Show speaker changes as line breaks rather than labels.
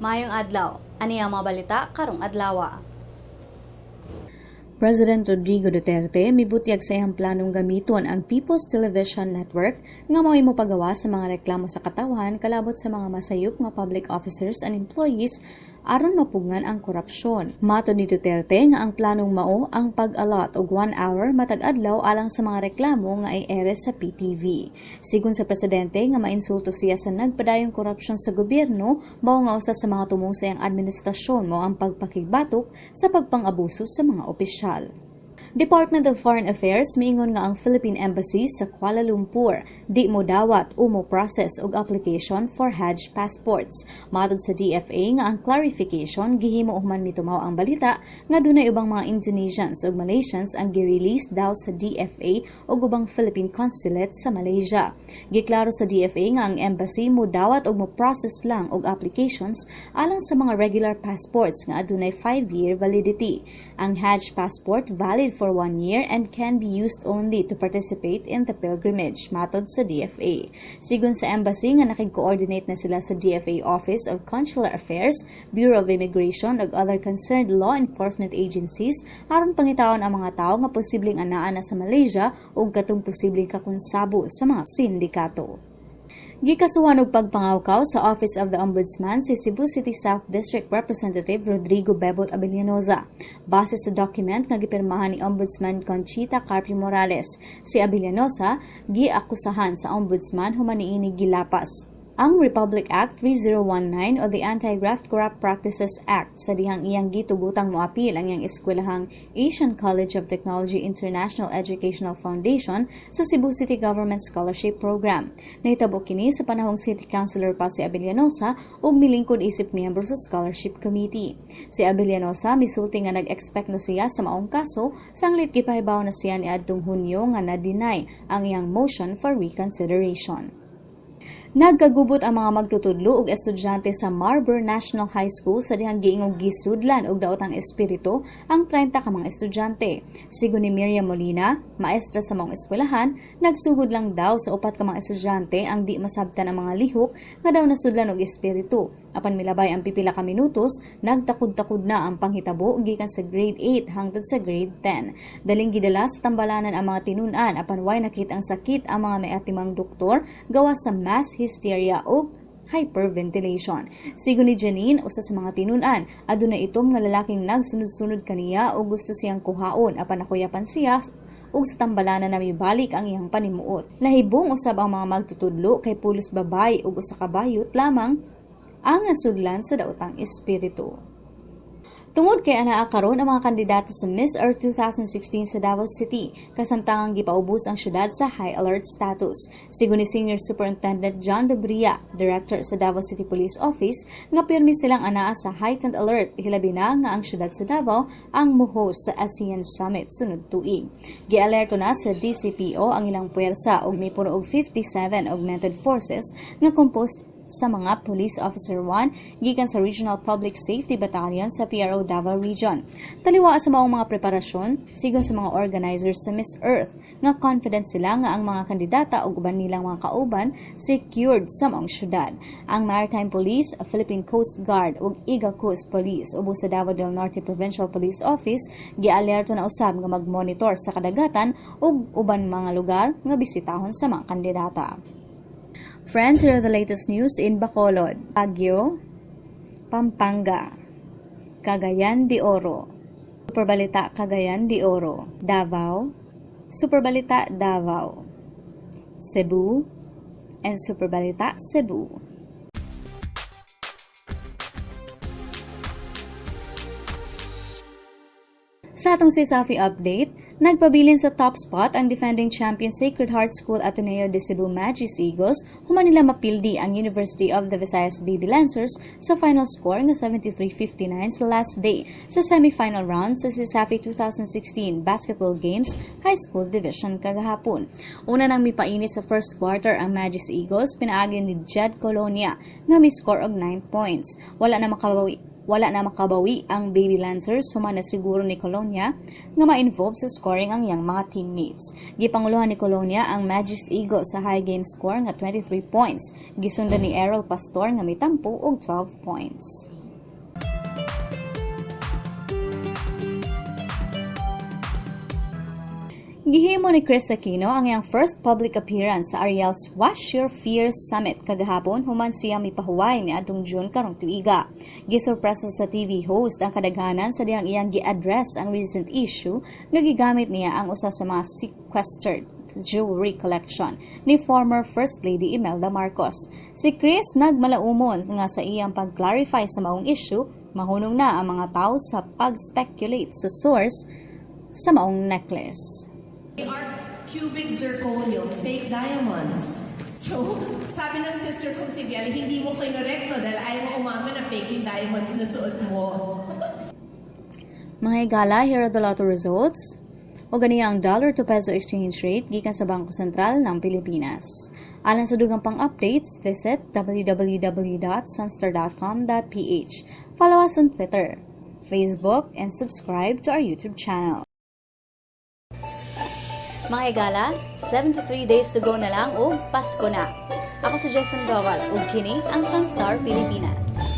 Mayong adlaw, ani ang mga balita karong adlawa.
President Rodrigo Duterte mibutyag sa iyang planong gamiton ang People's Television Network nga mao mo pagawa sa mga reklamo sa katawan kalabot sa mga masayop nga public officers and employees aron mapugngan ang korupsyon. Mato ni Duterte nga ang planong mao ang pag-allot og one hour matag adlaw alang sa mga reklamo nga i-ere sa PTV. Sigon sa presidente nga mainsulto siya sa nagpadayong korupsyon sa gobyerno, mao nga usa sa mga tumong sa iyang administrasyon mo ang pagpakigbatok sa pagpang-abuso sa mga opisyal. Department of Foreign Affairs miingon nga ang Philippine Embassy sa Kuala Lumpur di mo dawat o mo process og application for Hajj passports. Matod sa DFA nga ang clarification gihimo human mitumaw ang balita nga dunay ubang mga Indonesians ug Malaysians ang gi-release daw sa DFA ug ubang Philippine consulate sa Malaysia. Giklaro sa DFA nga ang embassy mo dawat og mo process lang og applications alang sa mga regular passports nga adunay 5-year validity. Ang Hajj passport valid for one year and can be used only to participate in the pilgrimage, matod sa DFA. Sigun sa embassy nga nakig-coordinate na sila sa DFA Office of Consular Affairs, Bureau of Immigration ug other concerned law enforcement agencies aron pangitawon ang mga tao nga posibleng anaa na sa Malaysia ug katong posibleng kakonsabo sa mga sindikato. Gikasuhan og pagpangawkaw sa Office of the Ombudsman si Cebu City South District Representative Rodrigo Bebot Abellanoza. Base sa document nga gipirmahan ni Ombudsman Conchita Carpio Morales, si Abellanoza giakusahan sa Ombudsman human niini gilapas ang Republic Act 3019 o the Anti-Graft Corrupt Practices Act sa dihang iyang gitugutang moapil ang iyang eskwelahang Asian College of Technology International Educational Foundation sa Cebu City Government Scholarship Program. Nahitabo kini sa panahong City Councilor pa si Abellanosa ug milingkod isip miyembro sa Scholarship Committee. Si Abellanosa misulti nga nag-expect na siya sa maong kaso sanglit gipahibaw na siya ni adtong Hunyo nga na-deny ang iyang motion for reconsideration. Nagkagubot ang mga magtutudlo ug estudyante sa Marber National High School sa dihang giingog gisudlan og daotang espiritu ang 30 ka mga estudyante. Sigon ni Miriam Molina, maestra sa mga eskwelahan, nagsugod lang daw sa upat ka mga estudyante ang di masabtan ang mga lihok nga daw nasudlan og espiritu. Apan milabay ang pipila ka minutos, nagtakod-takod na ang panghitabo gikan sa grade 8 hangtod sa grade 10. Daling gidala sa tambalanan ang mga tinun-an apan way nakita ang sakit ang mga may atimang doktor gawas sa mass hysteria o hyperventilation. Sigo ni Janine, usa sa mga tinunan, aduna itom nga lalaking nagsunod-sunod kaniya o gusto siyang kuhaon apan nakuyapan siya ug sa tambalanan na mibalik ang iyang panimuot. Nahibong usab ang mga magtutudlo kay pulos babay ug usa ka bayot lamang ang nasudlan sa daotang espiritu. Tungod kay anaa karon ang mga kandidato sa Miss Earth 2016 sa Davao City, kasamtangang gipaubos ang syudad sa high alert status. Sigon ni Senior Superintendent John Dobria, Director sa Davao City Police Office, nga pirmi silang anaa sa heightened alert hilabi na nga ang syudad sa Davao ang muhost sa ASEAN Summit sunod tuig. Gialerto na sa DCPO ang ilang puwersa ug mipuno og 57 augmented forces nga composed sa mga Police Officer 1 gikan sa Regional Public Safety Battalion sa PRO Davao Region. Taliwa sa maong mga preparasyon sigon sa mga organizers sa Miss Earth nga confident sila nga ang mga kandidata ug uban nilang mga kauban secured sa maong syudad. Ang Maritime Police, Philippine Coast Guard ug Iga Coast Police ubos sa Davao del Norte Provincial Police Office gialerto na usab nga magmonitor sa kadagatan ug uban mga lugar nga bisitahon sa mga kandidata. Friends, here are the latest news in Bacolod, Baguio, Pampanga, Cagayan de Oro, Superbalita Cagayan de Oro, Davao, Superbalita Davao, Cebu, and Superbalita Cebu. Sa atong si update, nagpabilin sa top spot ang defending champion Sacred Heart School Ateneo de Cebu Magis Eagles human nila mapildi ang University of the Visayas Baby Lancers sa final score nga 73-59 sa last day sa semifinal round sa CISAFI 2016 Basketball Games High School Division kagahapon. Una nang mipainit sa first quarter ang Magis Eagles, pinaagi ni Jed Colonia nga may score og 9 points. Wala na makabawi Wala na makabawi ang Baby Lancers human na siguro ni Colonia nga ma-involve sa scoring ang iyang mga teammates. Gipanguluhan ni Colonia ang Magis Eagle sa high game score nga 23 points. Gisundan ni Errol Pastor nga may tampo og 12 points. Gihimo ni Chris Aquino ang iyang first public appearance sa Ariel's Wash Your Fears Summit kagahapon human siya mipahuway ni adtong June karong tuiga. Gisurpresa sa TV host ang kadaghanan sa diyang iyang gi-address ang recent issue nga gigamit niya ang usa sa mga sequestered jewelry collection ni former First Lady Imelda Marcos. Si Chris nagmalaumon nga sa iyang pag-clarify sa maong issue, mahunong na ang mga tao sa pag-speculate sa source sa maong necklace.
They are cubic zirconium, fake diamonds. So, sabi ng sister kong si Biel, hindi mo kinorekto dahil ayaw mo umamin na fake diamonds na suot mo.
Mga higala, here are the lotto results. O ganiya ang dollar to peso exchange rate gikan sa Bangko Sentral ng Pilipinas. Alang sa dugang pang updates, visit www.sunstar.com.ph. Follow us on Twitter, Facebook, and subscribe to our YouTube channel.
Mga higala, 73 days to go na lang o Pasko na. Ako si Jason Roval ug kini ang Sunstar Pilipinas.